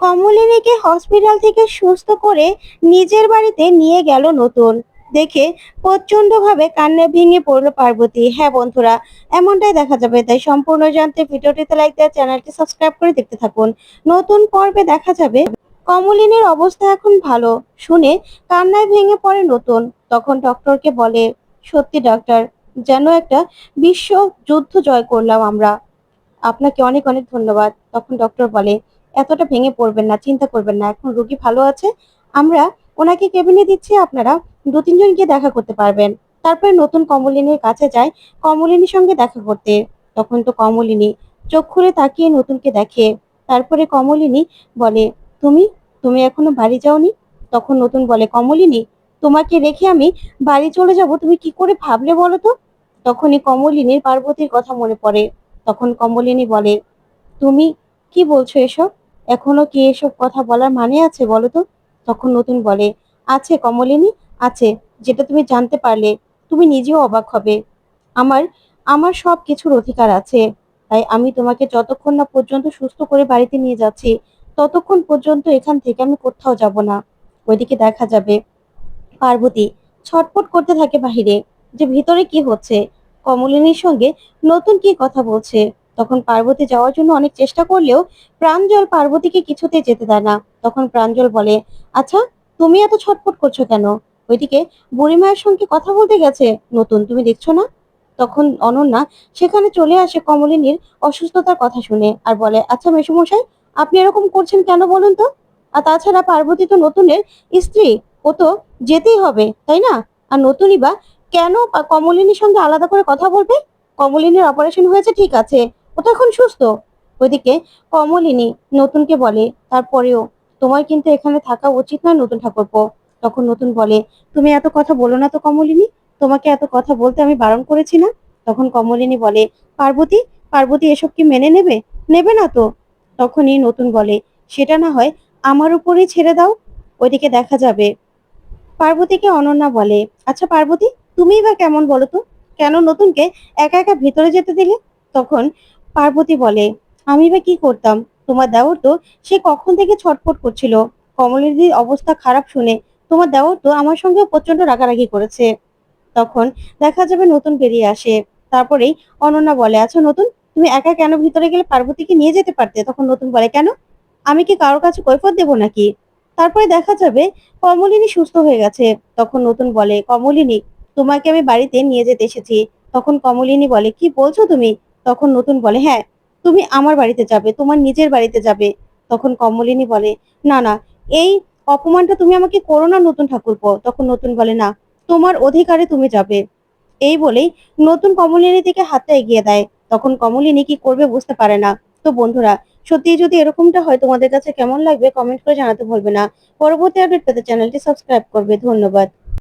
কমলিনীকে hospital থেকে সুস্থ করে নিজের বাড়িতে নিয়ে গেল নতুন। দেখে প্রচণ্ড ভাবে কান্না ভেঙে পড়ল পার্বতী। হ্যাঁ বন্ধুরা, এমনটাই দেখা যাবে। তাই সম্পূর্ণ জানতে ভিডিওটিতে লাইক দেওয়া, চ্যানেলটি সাবস্ক্রাইব করে দেখতে থাকুন। নতুন পর্বে দেখা যাবে। কমলিনীর অবস্থা এখন ভালো। শুনে কান্নায় ভেঙে পড়ে নতুন। তখন ডক্টরকে বলে, সত্যি ডক্টর যেন একটা বিশ্ব যুদ্ধ জয় করলাম আমরা। আপনাকে অনেক অনেক ধন্যবাদ। তখন ডক্টর বলে এতটা ভেঙে পড়বেন না, চিন্তা করবেন না, এখন রুগী ভালো আছে, আমরা ওনাকে কেবিনে দিচ্ছি, আপনারা দু, তিনজন গিয়ে দেখা করতে পারবেন। তারপরে নতুন কমলিনীর কাছে যায় কমলিনীর সঙ্গে দেখা করতে। তখন তো কমলিনী চোখ খুলে তাকিয়ে নতুনকে দেখে। তারপরে কমলিনী বলে, তুমি তুমি এখনও বাড়ি যাওনি? তখন নতুন বলে, কমলিনী, তোমাকে রেখে আমি বাড়ি চলে যাব, তুমি কি করে ভাবলে বলো তো? তখনই কমলিনীর পার্বতীর কথা মনে পড়ে। তখন কমলিনী বলে, তুমি কি বলছো এসব? এখনও কি এসব কথা বলার মানে আছে বলো তো? তখন নতুন বলে, আছে কমলিনী, আছে। যেটা তুমি জানতে পারলে, তুমি নিজেও অবাক হবে। আমার আমার সব কিছুর অধিকার আছে। তাই আমি তোমাকে যতক্ষণ না পর্যন্ত সুস্থ করে বাড়িতে নিয়ে যাচ্ছি, ততক্ষণ পর্যন্ত এখান থেকে আমি কোথাও যাব না। ওইদিকে দেখা যাবে। পার্বতী ছটপট করতে থাকে বাহিরে। যে ভিতরে কি হচ্ছে? কমলিনীর সঙ্গে নতুন কি কথা বলছে? তখন পার্বতী যাওয়ার জন্য অনেক চেষ্টা করলেও প্রাঞ্জল পার্বতীকে কিছুতে যেতে দেয় না। তখন প্রাঞ্জল বলে আচ্ছা তুমি এত ছটপট করছ কেন? ওইদিকে বুড়িমায়ের সঙ্গে কথা বলতে গেছে? নতুন, তুমি দেখছ না? তখন অনন্যা সেখানে চলে আসে কমলিনীর অসুস্থতার কথা শুনে আর বলে আচ্ছা মেসুমশাই, আপনি এরকম করছেন কেন বলুন তো? আর তাছাড়া পার্বতী তো নতুনের স্ত্রী, ও তো যেতেই হবে, তাই না? আর নতুনই বা কেন কমলিনীর সঙ্গে আলাদা করে কথা বলবে? কমলিনীর অপারেশন হয়েছে, ঠিক আছে ও তো এখন সুস্থ। ওইদিকে কমলিনী নতুনকে বলে, তারপরেও তোমার কিন্তু এখানে থাকা উচিত নয় নতুন ঠাকুরপো। তখন নতুন বলে, তুমি এত কথা বলো না তো কমলিনী, তোমাকে এত কথা বলতে আমি বারণ করেছি না? তখন কমলিনী বলে, পার্বতী পার্বতী এসব কি মেনে নেবে? নেবে না তো? তখনই নতুন বলে, সেটা না হয় আমার উপরেই ছেড়ে দাও। ওইদিকে দেখা যাবে পার্বতীকে অনন্যা বলে আচ্ছা পার্বতী, তুমিই বা কেমন বলো তো? কেন নতুনকে একা একা ভিতরে যেতে দিলে? তখন পার্বতী বলে, আমি বা কি করতাম? তোমার দেওর তো সে কখন থেকে ছটফট করছিল। কমলিনীর অবস্থা খারাপ শুনে তোমার দেওর তো আমার সঙ্গে প্রচণ্ড রাগারাগি করেছে। তখন দেখা যাবে নতুন বেরিয়ে আসে। তারপরেই অনন্যা বলে আচ্ছা নতুন, তুমি একা কেন ভিতরে গেলে পার্বতীকে নিয়ে যেতে পারতে? তখন নতুন বলে, কেন? আমি কি কারোর কাছে কৈফত দেবো নাকি? তারপরে দেখা যাবে কমলিনী সুস্থ হয়ে গেছে। তখন নতুন বলে, কমলিনী, তোমাকে আমি বাড়িতে নিয়ে যেতে এসেছি। তখন কমলিনী বলে, কি বলছো তুমি? তখন নতুন বলে হ্যাঁ তুমি আমার বাড়িতে যাবে, তোমার নিজের বাড়িতে যাবে। তখন কমলিনী বলে, না না, এই অপমানটা তুমি আমাকে করো না, নতুন ঠাকুরপো। তখন নতুন বলে, না, তোমার অধিকারে তুমি যাবে। এই বলেই নতুন কমলিনী থেকে হাতটা এগিয়ে দেয়। তখন কমলিনী কি করবে বুঝতে পারে না। তো বন্ধুরা সত্যি যদি এরকমটা হয়, তোমাদের কাছে কেমন লাগবে কমেন্ট করে জানাতে ভুলবে না। পরবর্তী আপডেট পেতে চ্যানেলটি সাবস্ক্রাইব করবে। ধন্যবাদ।